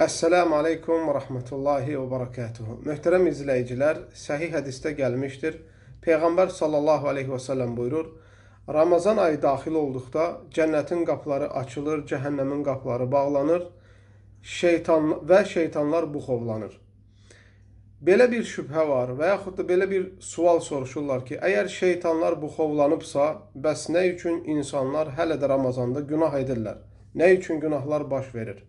Esselamu Aleyküm ve Rahmetullahi ve Berekatuhu. Möhtərəm izləyicilər, səhih hədisdə gəlmişdir. Peyğəmbər sallallahu aleyhi və səlləm buyurur, Ramazan ayı daxil olduqda cənnətin qapıları açılır, cəhənnəmin qapıları bağlanır şeytan və şeytanlar buxovlanır. Belə bir şübhə var və yaxud da belə bir sual soruşurlar ki, əgər şeytanlar buxovlanıbsa, bəs nə üçün insanlar hələ də Ramazanda günah edirlər? Nə üçün günahlar baş verir?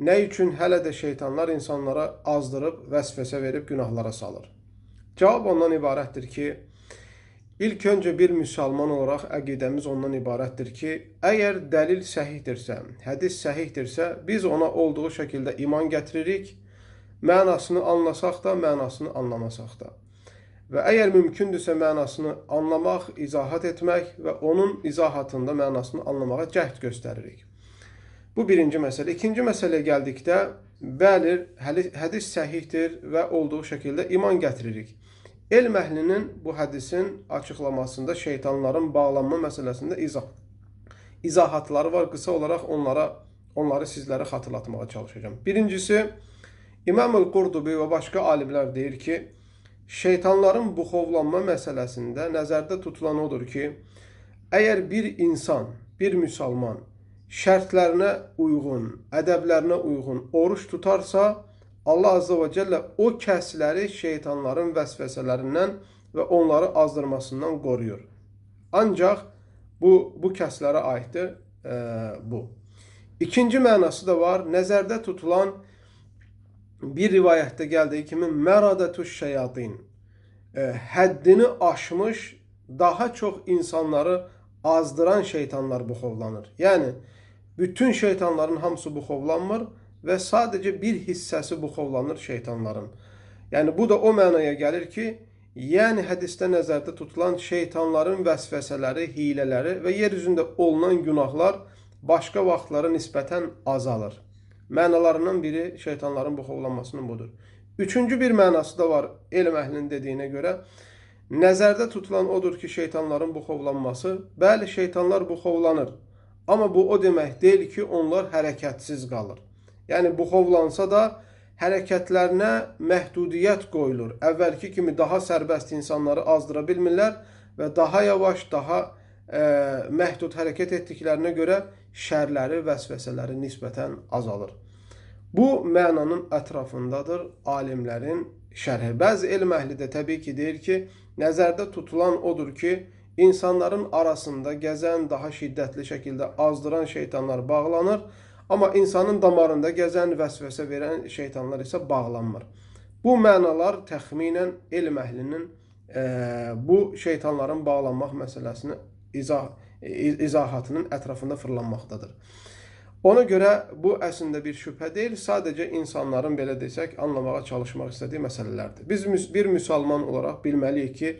Nə üçün hələ də şeytanlar insanlara azdırıb, vəsvəsə verib günahlara salır? Cavab ondan ibarətdir ki, ilk öncə bir müsəlman olaraq əqidəmiz ondan ibarətdir ki, əgər dəlil səhihdirsə, hədis səhihdirsə, biz ona olduğu şəkildə iman gətiririk, mənasını anlasaq da, mənasını anlamasaq da. Və əgər mümkündürsə mənasını anlamaq, izahat etmək və onun izahatında mənasını anlamağa cəhd göstəririk. Bu birinci məsələ. İkinci məsələyə gəldikdə, bəli, hədis səhihdir və olduğu şəkildə iman gətiririk. Elm əhlinin bu hədisin açıqlamasında şeytanların bağlanma məsələsində izah izahatları var. Qısa olaraq onlara onları sizlərə xatırlatmağa çalışacağam. Birincisi, İmam el-Qurdubi və başqa alimlər deyir ki, şeytanların buxovlanma məsələsində nəzərdə tutulan odur ki, əgər bir insan, bir müsəlman şərtlərinə uyğun, ədəblərinə uyğun oruç tutarsa, Allah Azze və Cəllə o kəsləri şeytanların vəsvəsələrindən və onları azdırmasından qoruyur. Ancaq bu, bu kəslərə aiddir e, bu. İkinci mənası da var. Nəzərdə tutulan bir rivayətdə gəldiyi kimi məradətuş şeyatin e, həddini aşmış daha çox insanları azdıran şeytanlar buxovlanır. Yəni bütün şeytanların hamısı buxovlanmır və sadəcə bir hissəsi buxovlanır şeytanların. Yəni bu da o mənaya gəlir ki, yəni hədisdə nəzərdə tutulan şeytanların vəsvəsələri, hilələri və yer üzündə olunan günahlar başqa vaxtlara nisbətən azalır. Mənalarından biri şeytanların buxovlanmasının budur. Üçüncü bir mənası da var elm əhlinin dediyinə görə. Nəzərdə tutulan odur ki, şeytanların buxovlanması. Bəli, şeytanlar buxovlanır. Amma bu o demək deyil ki, onlar hərəkətsiz qalır. Yəni buxovlansa da hərəkətlərinə məhdudiyyət qoyulur. Əvvəlki kimi daha sərbəst insanları azdıra bilmirlər və daha yavaş, daha ə, məhdud hərəkət etdiklərinə görə şərləri, vəsvəsələri nisbətən azalır. Bu mənanın ətrafındadır alimlərin şərhi. Bəzi elm əhli də təbii ki, deyir ki, nəzərdə tutulan odur ki, insanların arasında gəzən, daha şiddətli şəkildə azdıran şeytanlar bağlanır. Amma insanın damarında gəzən, vəsvəsə verən şeytanlar isə bağlanmır. Bu mənalar təxminən elm əhlinin e, bu şeytanların bağlanmaq məsələsini izah, izahatının ətrafında fırlanmaqdadır. Ona görə bu əslində bir şübhə deyil, sadəcə insanların belə desək anlamağa çalışmaq istədiyi məsələlərdir. Biz bir müsəlman olaraq bilməliyik ki,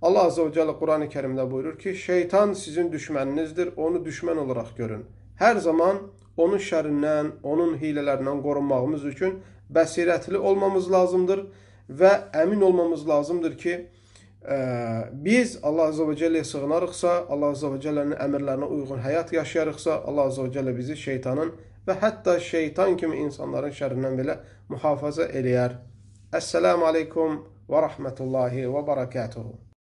Allah Azze ve Celle Kur'an-ı Kerim'de buyurur ki şeytan sizin düşməninizdir, onu düşmən olaraq görün. Hər zaman onun şərindən, onun hilələrindən qorunmağımız üçün bəsirətli olmamız lazımdır və əmin olmamız lazımdır ki, biz Allah Azze ve Celle'yə sığınarıqsa, Allah Azze ve Celle'nin əmrlərinə uyğun həyat yaşayarıqsa, Allah Azze ve Celle bizi şeytanın və hətta şeytan kimi insanların şərindən belə mühafizə eləyər. Əssəlamu aleykum və rəhmətullahi və barakatuhu.